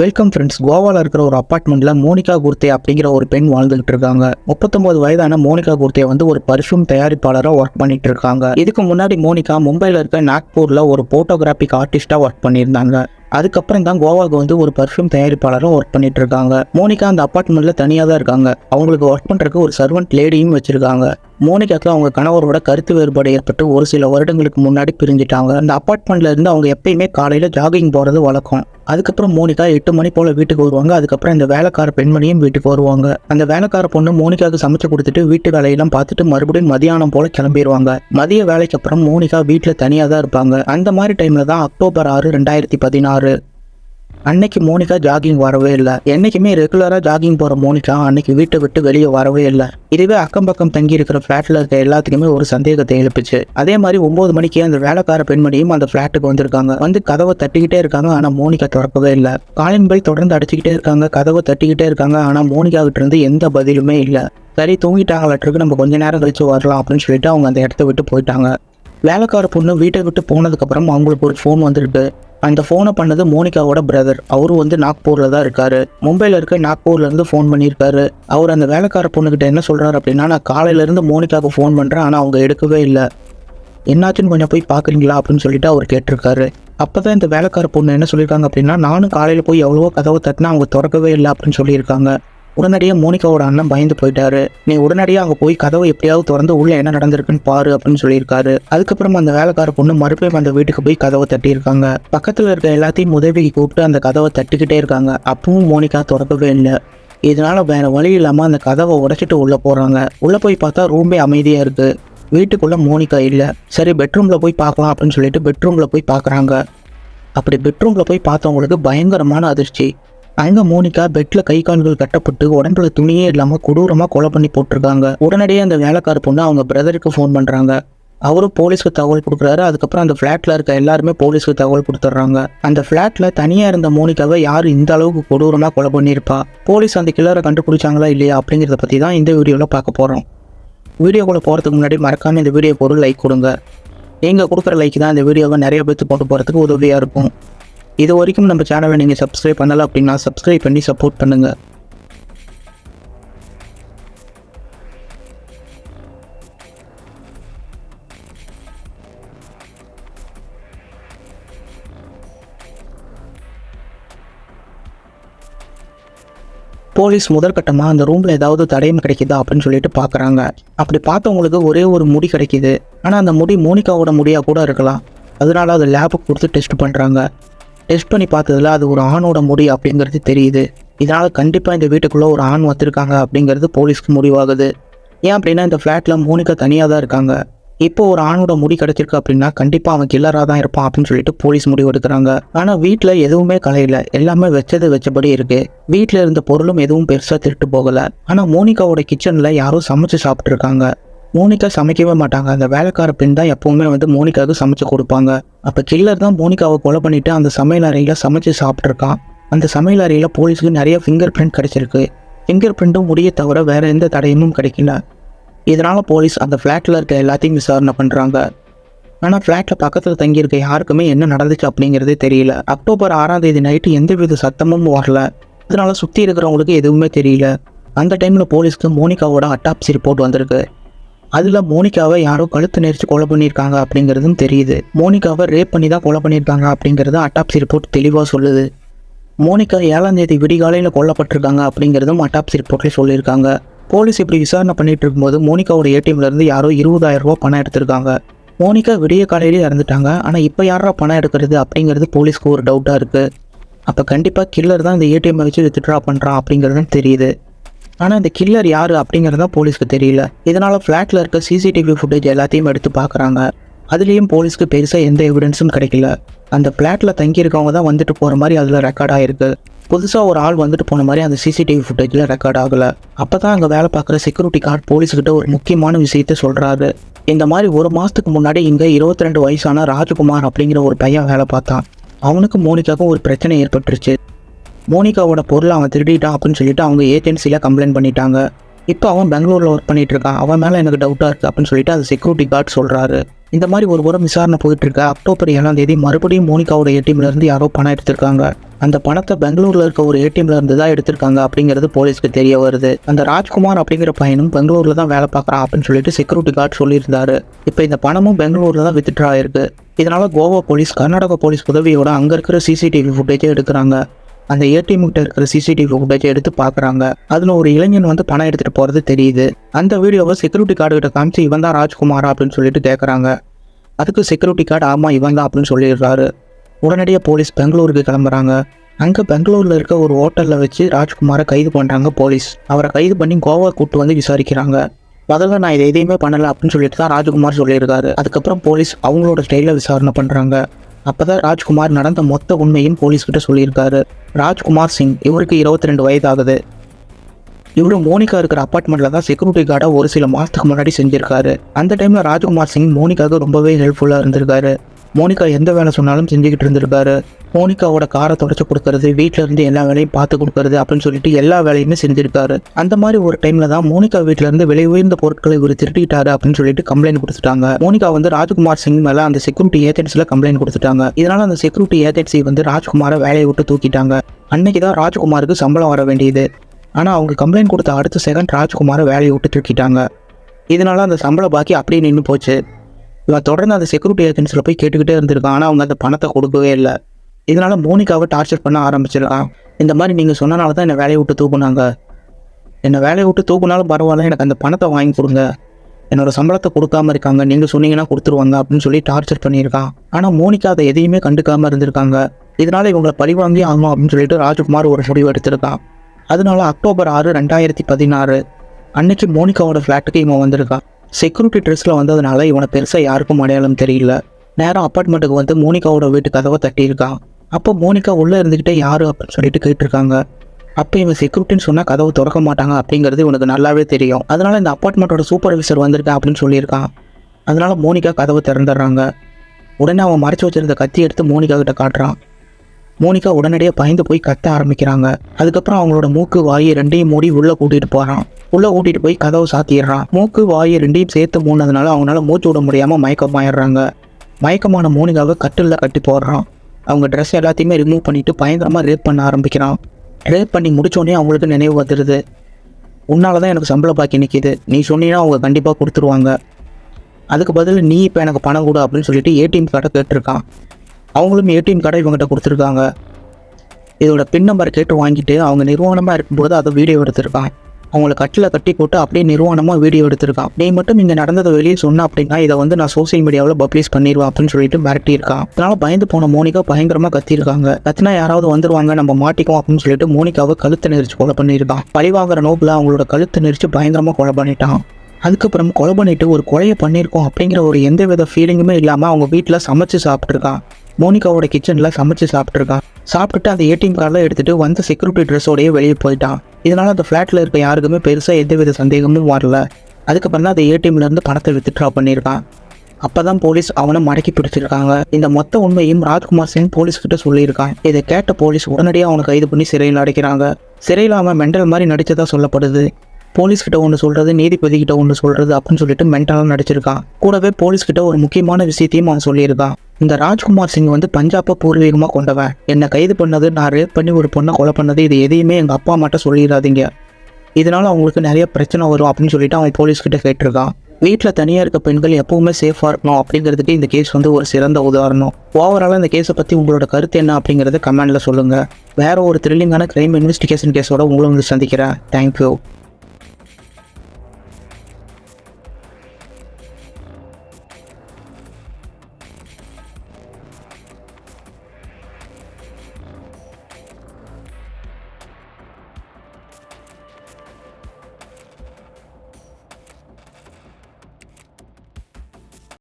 Welcome friends கோவாவில் இருக்கிற ஒரு அப்பார்ட்மெண்ட்டில் மோனிகா குர்தே அப்படிங்கிற ஒரு பெண் வாழ்ந்துகிட்டு இருக்காங்க. முப்பத்தொம்பது வயதான மோனிகா குர்தே வந்து ஒரு பர்ஃப்யூம் தயாரிப்பாளராக ஒர்க் பண்ணிட்டு இருக்காங்க. இதுக்கு முன்னாடி மோனிகா மும்பையில் இருக்க நாக்பூரில் ஒரு போட்டோகிராஃபிக் ஆர்டிஸ்டாக ஒர்க் பண்ணியிருந்தாங்க. அதுக்கப்புறம் தான் கோவாவுக்கு வந்து ஒரு பர்ஃப்யூம் தயாரிப்பாளரும் ஒர்க் பண்ணிட்டு இருக்காங்க மோனிகா அந்த அப்பார்ட்மெண்ட்ல தனியாக தான் இருக்காங்க. அவங்களுக்கு ஒர்க் பண்றதுக்கு ஒரு சர்வெண்ட் லேடியும் வச்சிருக்காங்க. மோனிகாக்கு அவங்க கணவரோட கருத்து வேறுபாடு ஏற்பட்டு ஒரு சில வருடங்களுக்கு முன்னாடி பிரிஞ்சிட்டாங்க. அந்த அப்பார்ட்மெண்ட்ல இருந்து அவங்க எப்பயுமே காலையில ஜாகிங் போறது வழக்கம். அதுக்கப்புறம் மோனிகா எட்டு மணி போல வீட்டுக்கு வருவாங்க. அதுக்கப்புறம் இந்த வேலைக்கார பெண்மணியும் வீட்டுக்கு வருவாங்க. அந்த வேலைக்கார பொண்ணு மோனிகாவுக்கு சமைச்சு கொடுத்துட்டு வீட்டு வேலையெல்லாம் பார்த்துட்டு மறுபடியும் மதியானம் போல கிளம்பிடுவாங்க மதிய வேலைக்கு அப்புறம் மோனிகா வீட்டில் தனியாக தான் இருப்பாங்க. அந்த மாதிரி டைம்ல தான் அக்டோபர் ஆறு ரெண்டாயிரத்தி பதினாறு அன்னைக்கு மோனிகா ஜாகிங் வரவே இல்லை. என்னைக்குமே ரெகுலராக ஜாகிங் போகிற மோனிகா அன்னைக்கு வீட்டை விட்டு வெளியே வரவே இல்லை. இதுவே அக்கம் பக்கம் தங்கி இருக்கிற ஃப்ளாட்டில் இருக்க எல்லாத்துக்குமே ஒரு சந்தேகத்தை எழுப்புச்சு. அதே மாதிரி ஒன்பது மணிக்கு அந்த வேலைக்கார பெண்மணியும் அந்த ஃப்ளாட்டுக்கு வந்திருக்காங்க. வந்து கதவை தட்டிக்கிட்டே இருக்காங்க ஆனால் மோனிகா திறக்கவே இல்லை. காலின் பெல் தொடர்ந்து அடிச்சுக்கிட்டே இருக்காங்க கதவை தட்டிக்கிட்டே இருக்காங்க ஆனால் மோனிகா கிட்ட இருந்து எந்த பதிலுமே இல்லை. சரி தூங்கிட்டாங்களாட்டிருக்கு நம்ம கொஞ்ச நேரம் கழிச்சு வரலாம் அப்படின்னு சொல்லிட்டு அவங்க அந்த இடத்த விட்டு போயிட்டாங்க. வேலைக்கார பொண்ணு வீட்டை விட்டு போனதுக்கப்புறம் அவங்களுக்கு ஒரு ஃபோன் வந்துருக்கு அந்த ஃபோனை பண்ணது மோனிகாவோட பிரதர் அவரும் வந்து நாக்பூரில் தான் இருக்காரு. மும்பையில் இருக்க நாக்பூர்லேருந்து ஃபோன் பண்ணியிருக்காரு. அவர் அந்த வேலைக்கார பொண்ணுக்கிட்ட என்ன சொல்கிறார் அப்படின்னா நான் காலையிலேருந்து மோனிகாவுக்கு ஃபோன் பண்ணுறேன் ஆனால் அவங்க எடுக்கவே இல்லை. என்னாச்சுன்னு கொஞ்சம் போய் பார்க்குறீங்களா அப்படின்னு சொல்லிட்டு அவர் கேட்டிருக்காரு. அப்போ தான் இந்த வேலைக்கார பொண்ணு என்ன சொல்லியிருக்காங்க அப்படின்னா நானும் காலையில் போய் எவ்வளவோ கதவை தட்டினா அவங்க திறக்கவே இல்லை அப்படின்னு சொல்லியிருக்காங்க. உடனடியாக மோனிகாவோட அண்ணன் பயந்து போயிட்டாரு. நீ உடனடியாக அங்கே போய் கதவை எப்படியாவது திறந்து உள்ளே என்ன நடந்திருக்குன்னு பாரு அப்படின்னு சொல்லியிருக்காரு. அதுக்கப்புறம் அந்த வேலைக்கார பொண்ணு மறுபடியும் அந்த வீட்டுக்கு போய் கதவை தட்டியிருக்காங்க. பக்கத்தில் இருக்க எல்லாத்தையும் உதவிக்கு கூப்பிட்டு அந்த கதவை தட்டிக்கிட்டே இருக்காங்க. அப்பவும் மோனிகா திறக்கவே இல்லை. இதனால வேற வழி இல்லாமல் அந்த கதவை உடைச்சிட்டு உள்ளே போகிறாங்க உள்ளே போய் பார்த்தா ரூமே அமைதியாக இருக்கு. வீட்டுக்குள்ள மோனிகா இல்லை. சரி பெட்ரூமில் போய் பார்க்கலாம் அப்படின்னு சொல்லிட்டு பெட்ரூமில் போய் பார்க்குறாங்க. அப்படி பெட்ரூமில் போய் பார்த்தவங்களுக்கு பயங்கரமான அதிர்ச்சி. அங்க மோனிகா பெட்ல கை கால்கள் கட்டப்பட்டு உடம்புல துணியே இல்லாம கொடூரமா கொலை பண்ணி போட்டிருக்காங்க. உடனடியே அந்த வேலைக்கார பொண்ணு அவங்க பிரதருக்கு ஃபோன் பண்றாங்க. அவரும் போலீஸ்க்கு தகவல் கொடுக்குறாரு. அதுக்கப்புறம் அந்த ஃப்ளாட்ல இருக்க எல்லாருமே போலீஸ்க்கு தகவல் கொடுத்துட்றாங்க. அந்த ஃப்ளாட்ல தனியாக இருந்த மோனிகாவை யார் இந்த அளவுக்கு கொடூரமாக கொலை பண்ணியிருப்பா? போலீஸ் அந்த கில்லரை கண்டுபிடிச்சாங்களா இல்லையா அப்படிங்கிறத பற்றி தான் இந்த வீடியோவில் பார்க்க போகிறோம் வீடியோக்குள்ளே போகிறதுக்கு முன்னாடி மறக்காம இந்த வீடியோ ஒரு லைக் கொடுங்க. நீங்கள் கொடுக்குற லைக் தான் இந்த வீடியோவை நிறைய பேர்த்து கொண்டு போகிறதுக்கு உதவியாக இருக்கும். இது வரைக்கும் நம்ம சேனலை நீங்கள் சப்ஸ்கிரைப் பண்ணலை அப்படின்னா சப்ஸ்கிரைப் பண்ணி சப்போர்ட் பண்ணுங்க. போலீஸ் முதற்கட்டமாக அந்த ரூமில் ஏதாவது தடயம் கிடைக்குதா அப்படின்னு சொல்லிட்டு பார்க்குறாங்க அப்படி பார்த்தவங்களுக்கு ஒரே ஒரு முடி கிடைக்குது. ஆனால் அந்த முடி மோனிகாவோட முடியாக கூட இருக்கலாம். அதனால அதை லேபுக்கு கொடுத்து டெஸ்ட் பண்ணுறாங்க டெஸ்ட் பண்ணி பார்த்ததுல அது ஒரு ஆணோட முடி அப்படிங்கிறது தெரியுது. இதனால் கண்டிப்பாக இந்த வீட்டுக்குள்ளே ஒரு ஆண் வந்திருக்காங்க அப்படிங்கிறது போலீஸ்க்கு முடிவாகுது. ஏன் அப்படின்னா இந்த ஃப்ளாட்டில் மோனிகா தனியாக தான் இருக்காங்க. இப்போ ஒரு ஆணோட முடி கிடைச்சிருக்கு அப்படின்னா கண்டிப்பாக அவன் கில்லராக தான் இருப்பான் அப்படின்னு சொல்லிட்டு போலீஸ் முடிவு எடுக்கிறாங்க. ஆனால் வீட்டில் எதுவுமே கலையில. எல்லாமே வச்சது வச்சபடி இருக்கு. வீட்டில் இருந்த பொருளும் எதுவும் பெருசாக திருட்டு போகலை. ஆனால் மோனிகாவோட கிச்சனில் யாரும் சமைச்சு சாப்பிட்ருக்காங்க மோனிகா சமைக்கவே மாட்டாங்க. அந்த வேலைக்கார பெண் தான் எப்பவுமே வந்து மோனிகாவுக்கு சமைச்சு கொடுப்பாங்க. அப்போ கில்லர் தான் மோனிகாவை கொலை பண்ணிட்டு அந்த சமையல் அறையில் சமைச்சு சாப்பிட்ருக்கான் அந்த சமையல் அறையில் போலீஸுக்கு நிறைய ஃபிங்கர் பிரிண்ட் கிடைச்சிருக்கு. ஃபிங்கர் பிரிண்ட்டும் முடிய தவிர வேற எந்த தடையமும் கிடைக்கல. இதனால போலீஸ் அந்த ஃப்ளாட்டில் இருக்க எல்லாத்தையும் விசாரணை பண்ணுறாங்க ஆனால் ஃப்ளாட்டில் பக்கத்தில் தங்கியிருக்க யாருக்குமே என்ன நடந்துச்சு அப்படிங்கிறதே தெரியல. அக்டோபர் ஆறாம் தேதி நைட்டு எந்தவித சத்தமும் வரல. இதனால சுற்றி இருக்கிறவங்களுக்கு எதுவுமே தெரியல. அந்த டைமில் போலீஸ்க்கு மோனிகாவோட அட்டாப்சி ரிப்போர்ட் வந்திருக்கு. அதில் மோனிகாவை யாரோ கழுத்து நெரிச்சு கொலை பண்ணியிருக்காங்க அப்படிங்கிறதும் தெரியுது. மோனிகாவை ரேப் பண்ணி தான் கொலை பண்ணியிருக்காங்க அப்படிங்கிறது அட்டாப்சி ரிப்போர்ட் தெளிவாக சொல்லுது. மோனிகா ஏழாம் தேதி விடிகாலையில் கொல்லப்பட்டிருக்காங்க அப்படிங்கிறதும் அட்டாப்சி ரிப்போர்ட்லேயே சொல்லியிருக்காங்க. போலீஸ் இப்படி விசாரணை பண்ணிட்டு இருக்கும்போது மோனிகாவோட ஏடிஎம்லேருந்து யாரோ இருபதாயிரம் ரூபா பணம் எடுத்திருக்காங்க. மோனிகா விடிய காலையிலேயே இறந்துட்டாங்க. ஆனால் இப்போ யாரா பணம் எடுக்கிறது அப்படிங்கிறது போலீஸ்க்கு ஒரு டவுட்டாக இருக்குது அப்போ கண்டிப்பாக கில்லர் தான் இந்த ஏடிஎம் வச்சு வித்ட்ரா பண்ணுறான் அப்படிங்கிறதும் தெரியுது. ஆனால் இந்த கில்லர் யார் அப்படிங்கிறதா போலீஸ்க்கு தெரியல. இதனால் ஃப்ளாட்டில் இருக்க சிசிடிவி ஃபுட்டேஜ் எல்லாத்தையும் எடுத்து பார்க்குறாங்க. அதுலேயும் போலீஸ்க்கு பெருசாக எந்த எவிடன்ஸும் கிடைக்கல. அந்த ஃப்ளாட்டில் தங்கியிருக்கவங்க தான் வந்துட்டு போகிற மாதிரி அதில் ரெக்கார்ட் ஆகிருக்கு புதுசாக ஒரு ஆள் வந்துட்டு போன மாதிரி அந்த சிசிடிவி ஃபுட்டேஜில் ரெக்கார்ட் ஆகலை. அப்போ தான் அங்கே வேலை பார்க்குற செக்யூரிட்டி கார்டு போலீஸ்கிட்ட ஒரு முக்கியமான விஷயத்த சொல்கிறாரு இந்த மாதிரி ஒரு மாதத்துக்கு முன்னாடி இங்கே இருபத்தி ரெண்டு வயசான ராஜகுமார் அப்படிங்கிற ஒரு பையன் வேலை பார்த்தான். அவனுக்கு மோனிகாவுக்கும் ஒரு பிரச்சனை ஏற்பட்டுருச்சு. மோனிகாவோட பொருளை அவன் திருடிட்டான் அப்படின்னு சொல்லிட்டு அவங்க ஏஜென்சியில் கம்ப்ளைண்ட் பண்ணிட்டாங்க. இப்போ அவன் பெங்களூரில் ஒர்க் பண்ணிட்டு இருக்கான் அவன் மேலே எனக்கு டவுட்டாக இருக்குது அப்படின்னு சொல்லிட்டு அது செக்யூரிட்டி கார்டு சொல்கிறாரு இந்த மாதிரி ஒரு புறம் விசாரணை போயிட்டு இருக்க அக்டோபர் ஏழாம் தேதி மறுபடியும் மோனிகாவோட ஏடிஎம்ல இருந்து யாரோ பணம் எடுத்திருக்காங்க. அந்த பணத்தை பெங்களூர்ல இருக்க ஒரு ஏடிஎம்ல இருந்து தான் எடுத்திருக்காங்க அப்படிங்கிறது போலீஸ்க்கு தெரிய வருது. அந்த ராஜ்குமார் அப்படிங்கிற பையனும் பெங்களூர்ல தான் வேலை பார்க்குறான் அப்படின்னு சொல்லிட்டு செக்யூரிட்டி கார்டு சொல்லியிருந்தாரு. இப்போ இந்த பணமும் பெங்களூர்ல தான் வித்ட்ரா ஆயிருக்கு. இதனால கோவா போலீஸ் கர்நாடகா போலீஸ் உதவியோட அங்க இருக்கிற சிசிடிவி ஃபுட்டேஜை எடுக்கிறாங்க. அந்த ஏடிஎம் கிட்ட இருக்கிற சிசிடிவி ஃபுட்டேஜை எடுத்து பார்க்குறாங்க. அதில் ஒரு இளைஞன் வந்து பணம் எடுத்துகிட்டு போகிறது தெரியுது. அந்த வீடியோவை செக்யூரிட்டி கார்டு கிட்ட காமிச்சு இவன் தான் ராஜ்குமாரா? அப்படின்னு சொல்லிட்டு கேட்குறாங்க அதுக்கு செக்யூரிட்டி கார்டு ஆமாம் இவன் தான் அப்படின்னு சொல்லிடுறாரு. உடனடியாக போலீஸ் பெங்களூருக்கு கிளம்புறாங்க. அங்கே பெங்களூரில் இருக்க ஒரு ஹோட்டலில் வச்சு ராஜ்குமாரை கைது பண்ணுறாங்க போலீஸ். அவரை கைது பண்ணி கோவா கூட்டு வந்து விசாரிக்கிறாங்க. முதல்ல நான் இதை எதையுமே பண்ணலை அப்படின்னு சொல்லிட்டு தான் ராஜ்குமார் சொல்லியிருக்காரு அதுக்கப்புறம் போலீஸ் அவங்களோட ஸ்டைலில் விசாரணை பண்ணுறாங்க அப்பதான் ராஜ்குமார் நடந்த மொத்த உண்மையும் போலீஸ்கிட்ட சொல்லியிருக்காரு. ராஜ்குமார் சிங் இவருக்கு இருபத்தி ரெண்டு வயது ஆகுது இவரு மோனிகா இருக்கிற அப்பார்ட்மெண்ட்ல தான் செக்யூரிட்டி கார்டை ஒரு சில மாதத்துக்கு முன்னாடி செஞ்சிருக்காரு. அந்த டைம்ல ராஜ்குமார் சிங் மோனிகாவுக்கு ரொம்பவே ஹெல்ப்ஃபுல்லாக இருந்திருக்காரு. மோனிகா எந்த வேலை சொன்னாலும் செஞ்சுக்கிட்டு இருந்திருக்காரு. மோனிகாவோட காரை தொடச்சி கொடுக்கறது வீட்டில இருந்து எல்லா வேலையும் பார்த்து கொடுக்கறது அப்படின்னு சொல்லிட்டு எல்லா வேலையுமே செஞ்சிருக்காரு. அந்த மாதிரி ஒரு டைம்ல தான் மோனிகா வீட்ல இருந்து விலை உயர்ந்த பொருட்களை இவர் திருட்டிட்டாரு அப்படின்னு சொல்லிட்டு கம்ப்ளைண்ட் கொடுத்துட்டாங்க. மோனிகா வந்து ராஜ்குமார் சிங் மேல அந்த செக்யூரிட்டி ஏஜென்சில கம்ப்ளைண்ட் கொடுத்துட்டாங்க. இதனால அந்த செக்யூரிட்டி ஏஜென்சி வந்து ராஜ்குமாரை வேலையை விட்டு தூக்கிட்டாங்க. அன்னைக்கு தான் ராஜ்குமாருக்கு சம்பளம் வர வேண்டியது. ஆனால் அவங்க கம்ப்ளைண்ட் கொடுத்த அடுத்த செகண்ட் ராஜ்குமாரை வேலையை விட்டு தூக்கிட்டாங்க. இதனால அந்த சம்பள பாக்கி அப்படியே நின்று போச்சு. இவன் தொடர்ந்து அந்த செக்யூரிட்டி ஏஜென்சியில் போய் கேட்டுக்கிட்டே இருந்திருக்கான். ஆனால் அவங்க அந்த பணத்தை கொடுக்கவே இல்லை. இதனால் மோனிகாவை டார்ச்சர் பண்ண ஆரம்பிச்சிருக்கான் இந்த மாதிரி நீங்கள் சொன்னனால தான் என்னை வேலையை விட்டு தூக்குனாங்க. என்னை வேலையை விட்டு தூக்குனாலும் பரவாயில்ல. எனக்கு அந்த பணத்தை வாங்கி கொடுங்க. என்னோட சம்பளத்தை கொடுக்காம இருக்காங்க. நீங்கள் சொன்னீங்கன்னா கொடுத்துருவாங்க அப்படின்னு சொல்லி டார்ச்சர் பண்ணியிருக்கான். ஆனால் மோனிகா அதை எதையுமே கண்டுக்காமல் இருந்திருக்காங்க. இதனால் இவங்களை பழிவாங்கி ஆகும் ஆகணும் அப்படின்னு சொல்லிட்டு ராஜ்குமார் ஒரு முடிவு எடுத்திருக்கான். அதனால அக்டோபர் ஆறு ரெண்டாயிரத்தி பதினாறு அன்னைக்கு மோனிகாவோட ஃப்ளாட்டுக்கு இவன் வந்திருக்கான். செக்யூரிட்டி ட்ரெஸ்ஸில் வந்ததுனால இவனை பெருசாக யாருக்கும் அடையாளம் தெரியல. நேரம் அப்பார்ட்மெண்ட்டுக்கு வந்து மோனிகாவோட வீட்டு கதவை தட்டியிருக்கான். அப்போ மோனிகா உள்ளே இருந்துக்கிட்டே யார் அப்படின்னு சொல்லிட்டு கேட்டிருக்காங்க. அப்போ இவன் செக்யூரிட்டின்னு சொன்னால் கதவு திறக்க மாட்டாங்க அப்படிங்கிறது இவனுக்கு நல்லாவே தெரியும். அதனால் இந்த அப்பார்ட்மெண்ட்டோட சூப்பர்விசர் வந்திருக்கேன் அப்படின்னு சொல்லியிருக்கான். அதனால் மோனிகா கதவை திறந்துடுறாங்க. உடனே அவன் மறைச்சு வச்சிருந்த கத்தி எடுத்து மோனிகா கிட்ட காட்டுறான். மோனிகா உடனடியாக பயந்து போய் கத்த ஆரம்பிக்கிறாங்க. அதுக்கப்புறம் அவங்களோட மூக்கு வாயை ரெண்டையும் மூடி உள்ளே கூட்டிகிட்டு போகிறான் உள்ளே கூட்டிகிட்டு போய் கதவை சாத்திடுறான். மூக்கு வாயை ரெண்டையும் சேர்த்து மூணதுனால அவங்களால மூச்சு விட முடியாமல் மயக்கமாயிடுறாங்க. மயக்கமான மோனிகாவை கட்டிலில் கட்டி போடுறான். அவங்க ட்ரெஸ் எல்லாத்தையுமே ரிமூவ் பண்ணிட்டு பயங்கரமாக ரேப் பண்ண ஆரம்பிக்கிறான். ரேப் பண்ணி முடிச்சோடனே அவங்களுக்கு நினைவு வந்துடுது உன்னால தான் எனக்கு சம்பளம் பாக்கி நிற்கிது நீ சொன்னீங்கன்னா அவங்க கண்டிப்பாக கொடுத்துருவாங்க. அதுக்கு பதில் நீ இப்போ எனக்கு பணம் கொடு அப்படின்னு சொல்லிட்டு ஏடிஎம் கார்டை கேட்டிருக்கான். அவங்களும் ஏடிஎம் கார்டை இவங்ககிட்ட கொடுத்துருக்காங்க. இதோட பின் நம்பர் கேட்டு வாங்கிட்டு அவங்க நிர்வாணமாக இருக்கும்போது அதை வீடியோ எடுத்திருக்கான். அவங்கள கட்டில் கட்டி போட்டு அப்படியே நிர்வாணமாக வீடியோ எடுத்திருக்கான் நீ மட்டும் இங்கே நடந்ததை வெளியே சொன்ன அப்படின்னா இதை வந்து நான் சோஷியல் மீடியாவில் பப்ளிஷ் பண்ணிடுவேன் அப்படின்னு சொல்லிட்டு மிரட்டியிருக்கான் அதனால பயந்து போன மோனிகா பயங்கரமாக கத்தியிருக்காங்க. கத்தினா யாராவது வந்துருவாங்க நம்ம மாட்டிக்குவோம் அப்படின்னு சொல்லிட்டு மோனிகாவை கழுத்தை நெரிச்சு கொலை பண்ணியிருக்கான் பழி வாங்குற நோக்கில் அவங்களோட கழுத்தை நெரிச்சு பயங்கரமாக கொலை பண்ணிட்டான். அதுக்கப்புறம் கொலை பண்ணிட்டு ஒரு கொலையை பண்ணியிருக்கோம் அப்படிங்கிற ஒரு எந்த வித ஃபீலிங்குமே இல்லாமல் அவங்க வீட்டில் சமைச்சு சாப்பிட்ருக்கான் மோனிகாவோட கிச்சனில் சமைச்சு சாப்பிட்ருக்கான் சாப்பிட்டுட்டு அந்த ஏடிஎம் கார்டில் எடுத்துகிட்டு வந்த செக்யூரிட்டி ட்ரெஸ்ஸோடய வெளியே போயிட்டான் இதனால் அந்த ஃப்ளாட்டில் இருக்க யாருக்குமே பெருசாக எந்தவித சந்தேகமும் வரல. அதுக்கப்புறம் தான் அந்த ஏடிஎம்ல இருந்து பணத்தை வித்ட்ரா பண்ணியிருக்கான். அப்போ தான் போலீஸ் அவனை மடக்கி பிடிச்சிருக்காங்க. இந்த மொத்த உண்மையும் ராஜ்குமார் சிங் போலீஸ் கிட்ட சொல்லியிருக்கான். இதை கேட்ட போலீஸ் உடனடியாக அவனை கைது பண்ணி சிறையில் அடைக்கிறாங்க. சிறையில் அவன் மெண்டல் மாதிரி நடித்ததாக சொல்லப்படுது. போலீஸ் கிட்ட ஒன்று சொல்றது நீதிபதி கிட்ட ஒன்று சொல்றது அப்படின்னு சொல்லிட்டு மென்டலாக நடிச்சிருக்கான். கூடவே போலீஸ் கிட்ட ஒரு முக்கியமான விஷயத்தையும் அவன் சொல்லியிருக்கான். இந்த ராஜ்குமார் சிங் வந்து பஞ்சாப்பை பூர்வீகமாக கொண்டவன். என்னை கைது பண்ணது நான் ரேப் பண்ணி ஒரு பொண்ணை கொலை பண்ணது இது எதையுமே எங்கள் அப்பா அம்மாட்ட சொல்லிடாதீங்க. இதனால் அவங்களுக்கு நிறைய பிரச்சனை வரும் அப்படின்னு சொல்லிட்டு அவன் போலீஸ்கிட்ட கேட்டிருக்கான். வீட்டில் தனியாக இருக்க பெண்கள் எப்பவுமே சேஃபாக இருக்கணும் அப்படிங்கிறதுக்கு இந்த கேஸ் வந்து ஒரு சிறந்த உதாரணம். ஓவராலாக இந்த கேஸை பற்றி உங்களோட கருத்து என்ன அப்படிங்கிறத கமெண்ட்டில் சொல்லுங்கள் வேற ஒரு த்ரில்லிங்கான க்ரைம் இன்வெஸ்டிகேஷன் கேஸோட உங்களை வந்து சந்திக்கிறேன். தேங்க்யூ